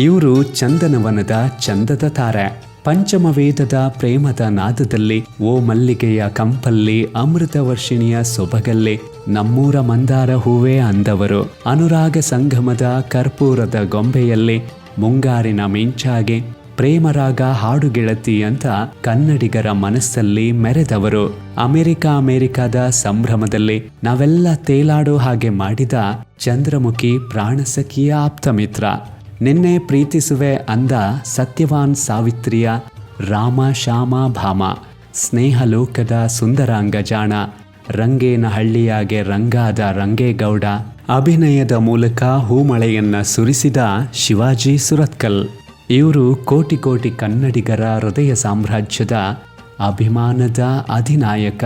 ಇವರು ಚಂದನವನದ ಚಂದದ ತಾರೆ. ಪಂಚಮ ವೇದದ ಪ್ರೇಮದ ನಾದದಲ್ಲಿ ಓ ಮಲ್ಲಿಗೆಯ ಕಂಪಲ್ಲಿ ಅಮೃತ ವರ್ಷಿಣಿಯ ಸೊಬಗಲ್ಲಿ ನಮ್ಮೂರ ಮಂದಾರ ಹೂವೇ ಅಂದವರು. ಅನುರಾಗ ಸಂಗಮದ ಕರ್ಪೂರದ ಗೊಂಬೆಯಲ್ಲಿ ಮುಂಗಾರಿನ ಮಿಂಚಾಗಿ ಪ್ರೇಮರಾಗ ಹಾಡುಗೆಳತಿ ಅಂತ ಕನ್ನಡಿಗರ ಮನಸ್ಸಲ್ಲಿ ಮೆರೆದವರು. ಅಮೆರಿಕ ಅಮೆರಿಕದ ಸಂಭ್ರಮದಲ್ಲಿ ನಾವೆಲ್ಲ ತೇಲಾಡೋ ಹಾಗೆ ಮಾಡಿದ ಚಂದ್ರಮುಖಿ ಪ್ರಾಣಸಖಿಯ ಆಪ್ತಮಿತ್ರ. ನಿನ್ನೆ ಪ್ರೀತಿಸುವೆ ಅಂದ ಸತ್ಯವಾನ್ ಸಾವಿತ್ರಿಯ ರಾಮ ಶ್ಯಾಮ ಭಾಮ ಸ್ನೇಹಲೋಕದ ಸುಂದರಾಂಗ ಜಾಣ ರಂಗೇನ ಹಳ್ಳಿಯಾಗೆ ರಂಗಾದ ರಂಗೇಗೌಡ, ಅಭಿನಯದ ಮೂಲಕ ಹೂಮಳೆಯನ್ನ ಸುರಿಸಿದ ಶಿವಾಜಿ ಸುರತ್ಕಲ್. ಇವರು ಕೋಟಿ ಕೋಟಿ ಕನ್ನಡಿಗರ ಹೃದಯ ಸಾಮ್ರಾಜ್ಯದ ಅಭಿಮಾನದ ಅಧಿನಾಯಕ.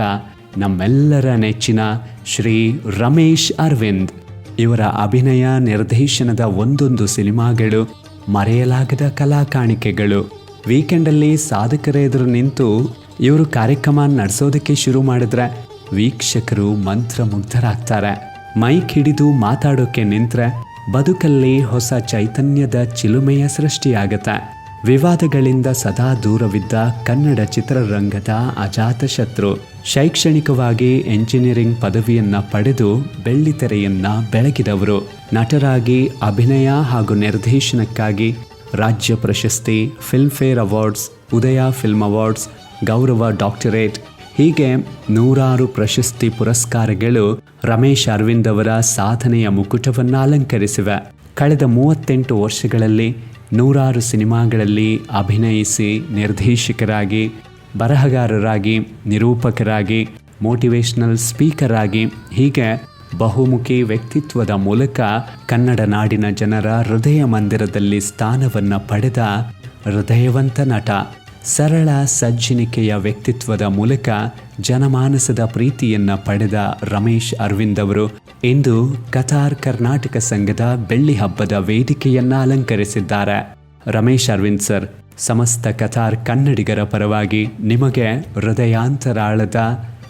ನಮ್ಮೆಲ್ಲರ ನೆಚ್ಚಿನ ಶ್ರೀ ರಮೇಶ್ ಅರವಿಂದ್. ಇವರ ಅಭಿನಯ, ನಿರ್ದೇಶನದ ಒಂದೊಂದು ಸಿನಿಮಾಗಳು, ಮರೆಯಲಾಗದ ಕಲಾ ಕಾಣಿಕೆಗಳು. ವೀಕೆಂಡಲ್ಲಿ ಸಾಧಕರ ಎದುರು ನಿಂತು ಇವರು ಕಾರ್ಯಕ್ರಮ ನಡೆಸೋದಕ್ಕೆ ಶುರು ಮಾಡಿದ್ರೆ ವೀಕ್ಷಕರು ಮಂತ್ರಮುಗ್ಧರಾಗ್ತಾರೆ. ಮೈಕ್ ಹಿಡಿದು ಮಾತಾಡೋಕೆ ನಿಂತ್ರೆ ಬದುಕಲ್ಲಿ ಹೊಸ ಚೈತನ್ಯದ ಚಿಲುಮೆಯ ಸೃಷ್ಟಿಯಾಗತ್ತೆ. ವಿವಾದಗಳಿಂದ ಸದಾ ದೂರವಿದ್ದ ಕನ್ನಡ ಚಿತ್ರರಂಗದ ಅಜಾತಶತ್ರು. ಶೈಕ್ಷಣಿಕವಾಗಿ ಎಂಜಿನಿಯರಿಂಗ್ ಪದವಿಯನ್ನು ಪಡೆದು ಬೆಳ್ಳಿತೆರೆಯನ್ನ ಬೆಳಗಿದವರು. ನಟರಾಗಿ ಅಭಿನಯ ಹಾಗೂ ನಿರ್ದೇಶನಕ್ಕಾಗಿ ರಾಜ್ಯ ಪ್ರಶಸ್ತಿ Filmfare awards Udaya film awards ಗೌರವ ಡಾಕ್ಟರೇಟ್. ಹೀಗೆ ನೂರಾರು ಪ್ರಶಸ್ತಿ ಪುರಸ್ಕಾರಗಳು ರಮೇಶ್ ಅರವಿಂದ್ ಅವರ ಸಾಧನೆಯ ಮುಕುಟವನ್ನು ಅಲಂಕರಿಸಿವೆ. ಕಳೆದ ಮೂವತ್ತೆಂಟು ವರ್ಷಗಳಲ್ಲಿ ನೂರಾರು ಸಿನಿಮಾಗಳಲ್ಲಿ ಅಭಿನಯಿಸಿ ನಿರ್ದೇಶಕರಾಗಿ ಬರಹಗಾರರಾಗಿ, ನಿರೂಪಕರಾಗಿ ಮೋಟಿವೇಶನಲ್ ಸ್ಪೀಕರ್ ಆಗಿ ಹೀಗೆ ಬಹುಮುಖಿ ವ್ಯಕ್ತಿತ್ವದ ಮೂಲಕ ಕನ್ನಡ ನಾಡಿನ ಜನರ ಹೃದಯ ಮಂದಿರದಲ್ಲಿ ಸ್ಥಾನವನ್ನು ಪಡೆದ ಹೃದಯವಂತ ನಟ, ಸರಳ ಸಜ್ಜನಿಕೆಯ ವ್ಯಕ್ತಿತ್ವದ ಮೂಲಕ ಜನಮಾನಸದ ಪ್ರೀತಿಯನ್ನ ಪಡೆದ ರಮೇಶ್ ಅರವಿಂದ್ ಅವರು ಇಂದು ಕತಾರ್ ಕರ್ನಾಟಕ ಸಂಘದ ಬೆಳ್ಳಿ ಹಬ್ಬದ ವೇದಿಕೆಯನ್ನ ಅಲಂಕರಿಸಿದ್ದಾರೆ. ರಮೇಶ್ ಅರವಿಂದ್ ಸರ್ ಸಮಸ್ತ ಕಥಾರ್ ಕನ್ನಡಿಗರ ಪರವಾಗಿ ನಿಮಗೆ ಹೃದಯಾಂತರಾಳದ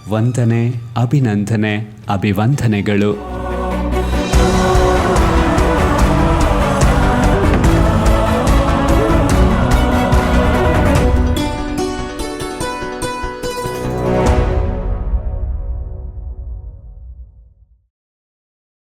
ವಂದನೆ ಅಭಿನಂದನೆ ಅಭಿವಂದನೆಗಳು.